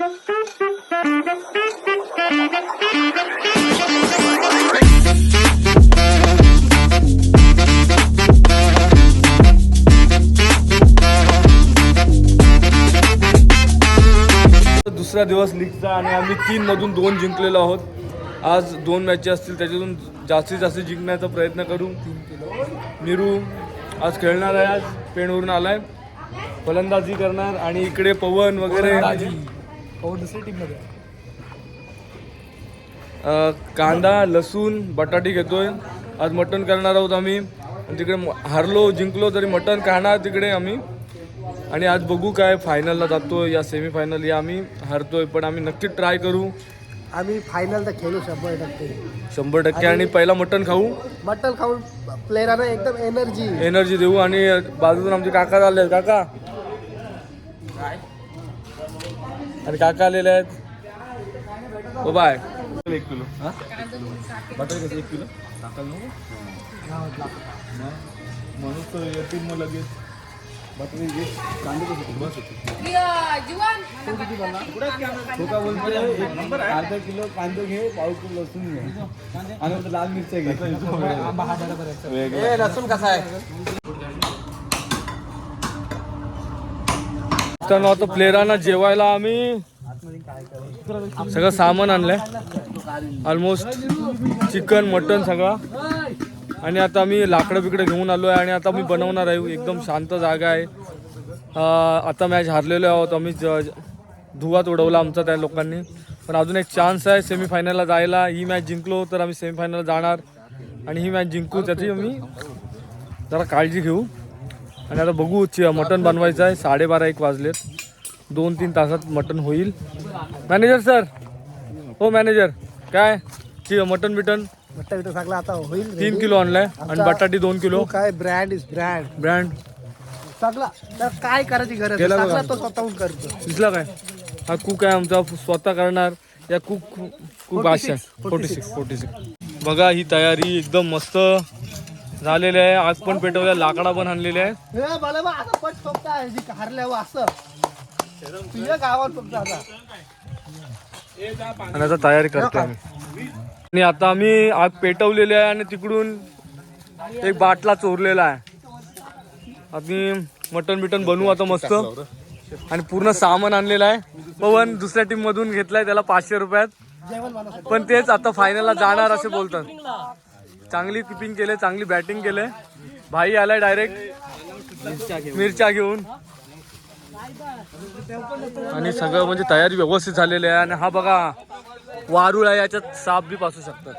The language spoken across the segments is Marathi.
दुसरा दिवस लीगचा आणि आम्ही तीन मधून दोन जिंकलेलो आहोत. आज दोन मॅचेस असतील त्याच्यातून जास्तीत जास्त जिंकण्याचा प्रयत्न करू. निरू आज खेळणार आहे आज पेणवरून आलाय. फलंदाजी करणार आणि इकडे पवन वगैरे. हो अ, कांदा लसूण बटाटी घेतोय. आज मटण करणार आहोत आम्ही. आणि तिकडे म- हारलो जिंकलो तरी मटण खाणार तिकडे आम्ही. आणि आज बघू काय फायनलला जातोय. या सेमीफायनल या आम्ही हारतोय. पण आम्ही नक्की ट्राय करू. आम्ही फायनल तर खेळू शंभर टक्के. शंभर टक्के आणि पहिला मटण खाऊ. मटन खाऊन प्लेयरांना एकदम एनर्जी एनर्जी देऊ. आणि बाजूतून आमचे काका आले आहेत काका आणि काका आलेले आहेत. ओ बाय. एक किलो. बटर कसं? एक किलो. टाकाल म्हणून तर येतील मग लगेच. बटर कांदे कसे बस. जीवन. छोटा बोलतोय एक नंबर अर्धा किलो कांदे घे पाव किलो लसूण घे. आणि लाल मिरच्या घे. वेगळं. लसूण कसा आहे? तर आता प्लेयरांना जेवायला आम्ही सगळं सामान आणलंय. ऑलमोस्ट चिकन मटन सगळं. आणि आता आम्ही लाकडं बिकडं घेऊन आलो आहे आणि आता मी बनवणार आहे. एकदम शांत जागा आहे. आता मॅच हारलेलो आहोत आम्ही. ज- धुवात उडवला आमचा त्या लोकांनी. पण अजून एक चान्स आहे सेमीफायनलला जायला. ही मॅच जिंकलो तर आम्ही सेमीफायनल जाणार. आणि ही मॅच जिंकू त्याची आम्ही जरा काळजी घेऊ. आणि आता बघू मटण बनवायचं आहे. साडेबारा एक वाजलेत. दोन तीन तासात मटण होईल. मॅनेजर सर हो मॅनेजर काय? ची मटण बिटन सगळं आता होईल. तीन किलो आणलाय. आणि बटाटी दोन किलो. काय ब्रँड इज ब्रँड ब्रँड सगळा. काय करायची गरज केला आहे? बघा. सगळं तो स्वतःहून करतो. दिसला काय? हा कुक आहे आमचा. स्वतः करणार. या कुक कुक भाषा फोर्टी सिक्स फोर्टी सिक्स बघा ही तयारी एकदम मस्त. झालेली आहे. आग पण पेटवल्या लाकडा पण आणलेले आहे हे मला बा असं पट फक्त आहे. जी हारल्यावर असं. तुझ्या गावात फक्त आता. आणि आता तयारी करतो आम्ही. आणि आता आम्ही आग पेटवलेली आहे आणि तिकडून एक बाटला चोरलेला आहे. आणि मटन बिटन बनवू आता मस्त. आणि पूर्ण सामान आणलेलं आहे. पवन दुसऱ्या टीम मधून घेतलाय त्याला पाचशे रुपयात. पण तेच आता फायनलला जाणार असे बोलतात. चांगली किपिंग केले चांगली बॅटिंग केले भाई आलाय डायरेक्ट. मिरच्या घेऊन. आणि सगळं म्हणजे तयारी व्यवस्थित झालेली आहे. आणि हा बघा वारुळ आहे याच्यात साप बी पासू शकतात.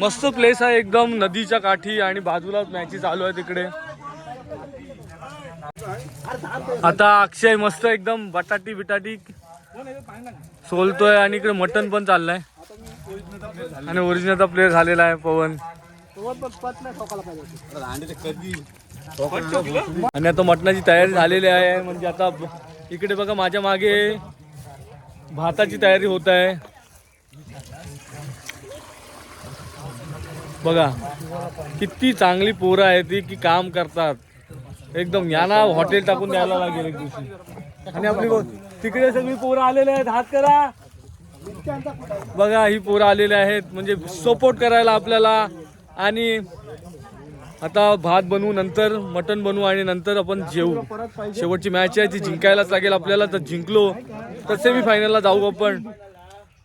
मस्त प्लेस आहे एकदम नदीच्या काठी आणि बाजूला मॅची चालू आहे तिकडे आता अक्षय मस्त एकदम बटाटी बिटाटी सोलतोय आणि इकडे मटन पण चाललंय. आणि ओरिजिनलचा प्लेअर झालेला आहे पवन. आणि आता मटणाची तयारी झालेली आहे म्हणजे आता इकडे बघा माझ्या मागे भाताची तयारी होत आहे. बघा किती चांगली पोरं आहे ती की काम करतात. एकदम यांना हॉटेल टाकून द्यायला लागेल एक दिवशी. आणि आपली तिकडे सगळी पोरं आलेले आहेत हात करा. बघा ही पोरं आलेली आहेत. म्हणजे सपोर्ट करायला आपल्याला. आणि आता भात बनवू नंतर मटन बनवू आणि नंतर आपण जेवू. शेवटची मॅच आहे ती जिंकायलाच लागेल आपल्याला. तर जिंकलो तर सेमी फायनलला जाऊ आपण.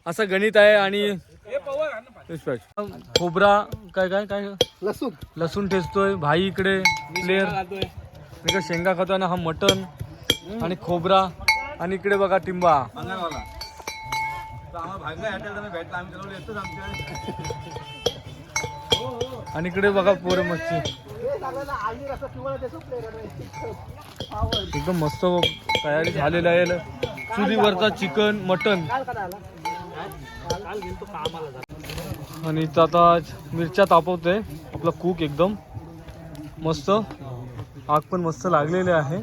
असं गणित आहे आणि खोबरा काय काय काय? लसूण. लसूण ठेचतोय भाई इकडे प्लेअर इकडे शेंगा खातोय आणि हा मटन आणि खोबरा. आणि इकडे बघा टिंबा. आणि इकडे बघा पोरं मच्छी एकदम मस्त तयारी झालेलं आहे चुलीवरचा चिकन मटन. आणि इथं आता मिरच्या तापवतोय आपला कूक एकदम. मस्त. आग पण मस्त लागलेले आहे.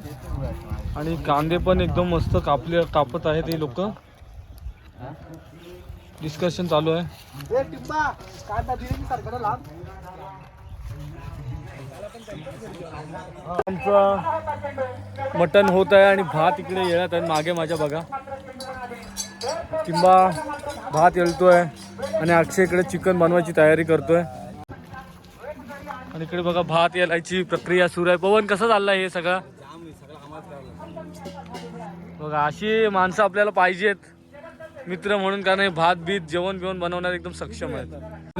आणि कांदे पण एकदम मस्त कापले कापत आहेत ते लोक. डिस्कशन चालू आहे. आमचं मटन होत आहे आणि भात इकडे येण्यात आहे. मागे माझ्या बघा. किंवा भात येलतोय आणि अक्षय इकडे चिकन बनवायची तयारी करतोय. आणि इकडे बघा भात यायची प्रक्रिया सुरू आहे. पवन कसं चाललंय हे सगळं? बघा अशी माणसं आपल्याला पाहिजेत. मित्र म्हणून कारण हे भात बीत जेवण बिवण बनवण्यात एकदम सक्षम आहेत.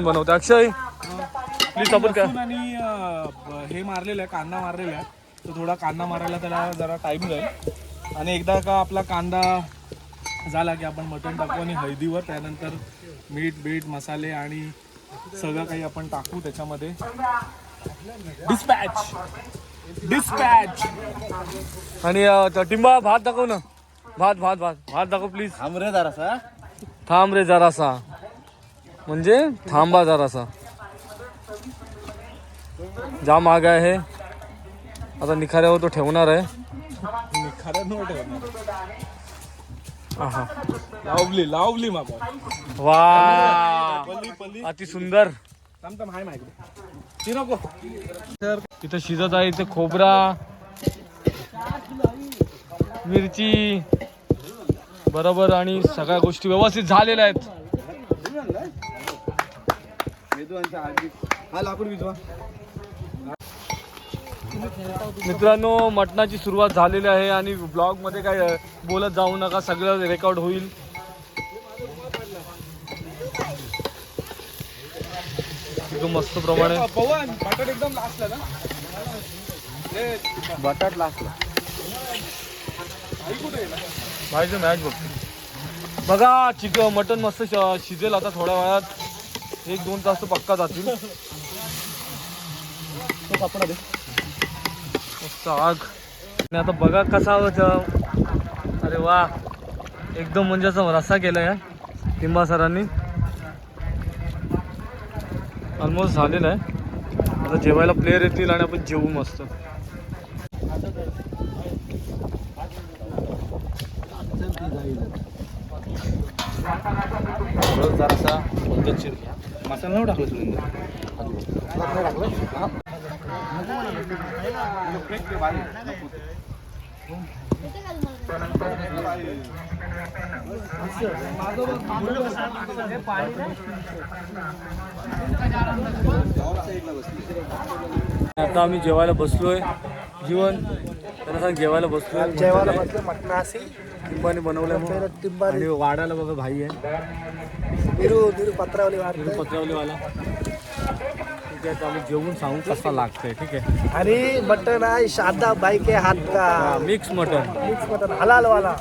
बनवतो. अक्षय प्लीज आपण काय? लसूण आणि हे मारलेलं आहे कांदा मारलेला आहे. तर थोडा कांदा मारायला त्याला जरा टाईम जाईल. आणि एकदा का आपला कांदा झाला की आपण मटण टाकू आणि हळदीवर त्यानंतर मीठ बीठ मसाले आणि सगळं काही आपण टाकू त्याच्यामध्ये. डिस्पॅच डिस्पॅच आणि टिंबा भात दाखव ना. भात भात भात. भात दाखव प्लीज आमरे जरासा. थांब रे जरासा. म्हणजे थांबा जरासा. जाम आग आहे. आता निखाऱ्यावर तो ठेवणार आहे. नव्हतं ठेवणार. आहा. लावली लावली मापा वा. पल्ली पल्ली अति सुंदर. थांब थांब हाय माहिती इथं शिजत आहे इथे खोबरा मिरची. बरोबर आणि सगळ्या गोष्टी व्यवस्थित झालेल्या आहेत. मित्रांनो मटणाची सुरुवात झालेली आहे आणि ब्लॉगमध्ये काय बोलत जाऊ नका सगळं रेकॉर्ड होईल. एकदम मस्त प्रमाणे. बटाट एकदम लास्टला ना बटाट भाईचं मॅच बघतो. बघा चिक मटन मस्त शिजेल आता थोड्या वेळात. एक दोन तास पक्का जातील. मस्त आग. आणि आता बघा कसा अरे वा. एकदम म्हणजे असं रस्सा आहे टिंबा सरांनी. ऑलमोस्ट झालेला आहे. आता जेवायला प्लेअर येतील आणि आपण जेवू मस्त. जरासा मसाला नाही टाकला सुरेंद्र आता आम्ही जेवायला बसलोय. जीवन त्यांना सांग जेवायला बसलोय. जेवायला बसलं मटणाशी. टिंबाने बनवलं टिंबारी आणि वाड्याला बघा भाई आहे. पत्रावली पत्रवलीवाला. ठीक आहे आम्ही जेवून सांगू कसा लागतंय ठीक आहे. आणि मटन आहे साधा बाईक आहे हात का मिक्स मटन मिक्स मटन हलाल वाला